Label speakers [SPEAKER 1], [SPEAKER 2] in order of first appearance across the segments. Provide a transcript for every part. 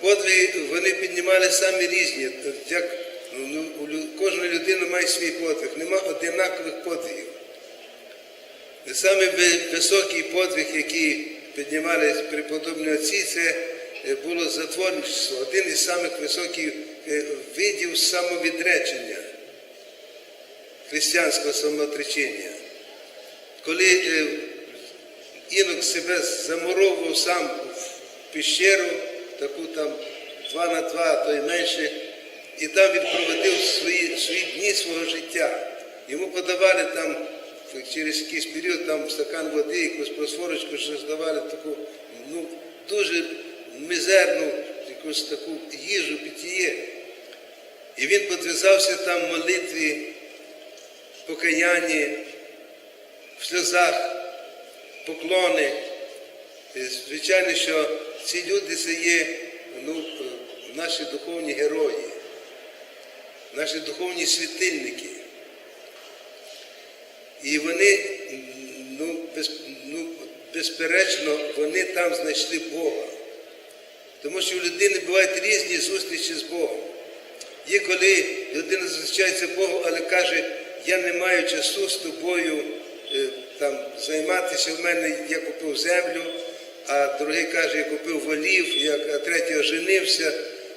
[SPEAKER 1] Подвиги вони піднімали самі різні. Як ну, кожна людина має свій подвиг, нема одинакових подвигів. Саме високий подвиг, який піднімали преподобні отці, це е, було затворничество, один із самих високих е, видів самовідречення, християнського самоотречення. Коли е, інок себе замуровував сам в піщеру, таку там 2 на 2, а то й менше, і там він проводив свої, свої дні свого життя. Йому подавали там через якийсь період там стакан води, якусь просфорочку, що здавали таку ну, дуже мізерну якусь таку їжу, питіє. І він підв'язався там в молитві, покаянні, в сльозах, поклони. І, Звичайно, що ці люди це є ну, наші духовні герої, наші духовні світильники. І вони, ну, без, ну, безперечно, вони там знайшли Бога. Тому що у людини бувають різні зустрічі з Богом. Є коли людина зустрічається Богу, але каже, я не маю часу з тобою е, там, займатися. В мене я купив землю, а другий каже, я купив волів, а третій оженився.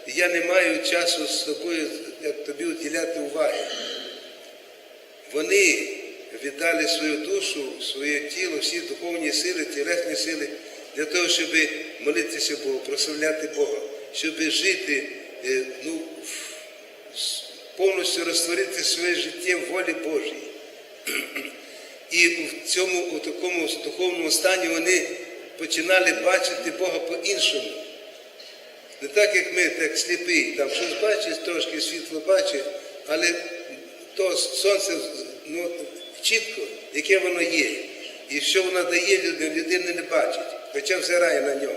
[SPEAKER 1] Я не маю часу з тобою, як тобі уділяти уваги. Вони віддали свою душу, своє тіло, всі духовні сили, тілесні сили для того, щоб молитися Богу, прославляти Бога, щоб жити, е, ну, повністю розтворити своє життя в волі Божій. І в цьому у такому духовному стані вони починали бачити Бога по-іншому. Не так, як ми, так сліпий, там щось бачиш, трошки світло бачить, але то сонце ну, чітко, яке воно є. І що воно дає людині, людина не бачить, хоча взирає на нього.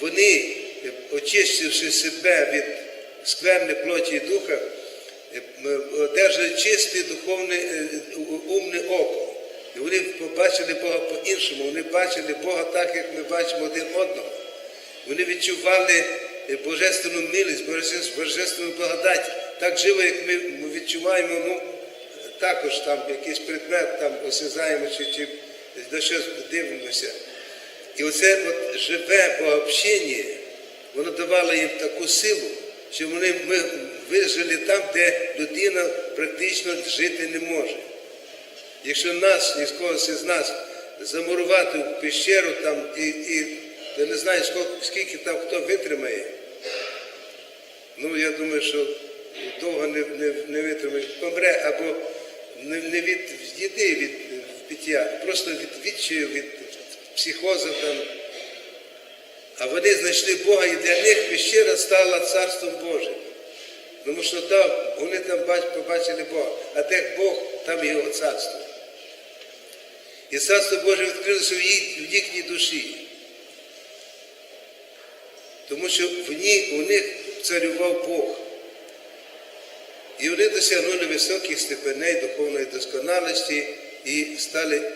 [SPEAKER 1] Вони, очистивши себе від скверни плоті і духа, е, одержали чисте духовне е, умне око. І вони побачили Бога по-іншому, вони бачили Бога так, як ми бачимо один одного. Вони відчували божественну милість, божественну- благодать так живо, як ми відчуваємо, ну, також там якийсь предмет там осязаємо чи, чи до щось дивимося. І оце от живе пообщення, воно давало їм таку силу, що вони ми вижили там, де людина практично жити не може. Якщо нас, ні з когось із нас, замурувати в пещеру там і, і я не знаю, скільки, скільки там хто витримає, ну я думаю, що довго не, не, не витримає, помре або не, не від їди від пиття, просто від відчаю, від психозу там. А вони знайшли Бога, і для них пещера стала Царством Божим. Тому що там, вони там побачили Бога, а де Бог, там його царство. І царство Боже відкрилося в, їх, в їхній душі. Тому що в ній, у них царював Бог. І вони досягнули високих степеней духовної досконалості і стали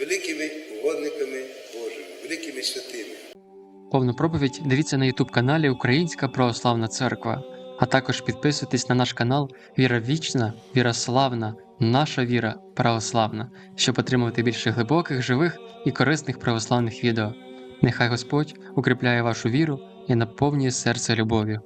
[SPEAKER 1] великими угодниками Божими, великими святими.
[SPEAKER 2] Повну проповідь дивіться на YouTube каналі Українська Православна Церква, а також підписуйтесь на наш канал Віра Вічна, Віра Славна, Наша Віра Православна, щоб отримувати більше глибоких, живих і корисних православних відео. Нехай Господь укріпляє вашу віру і наповнює серце любов'ю.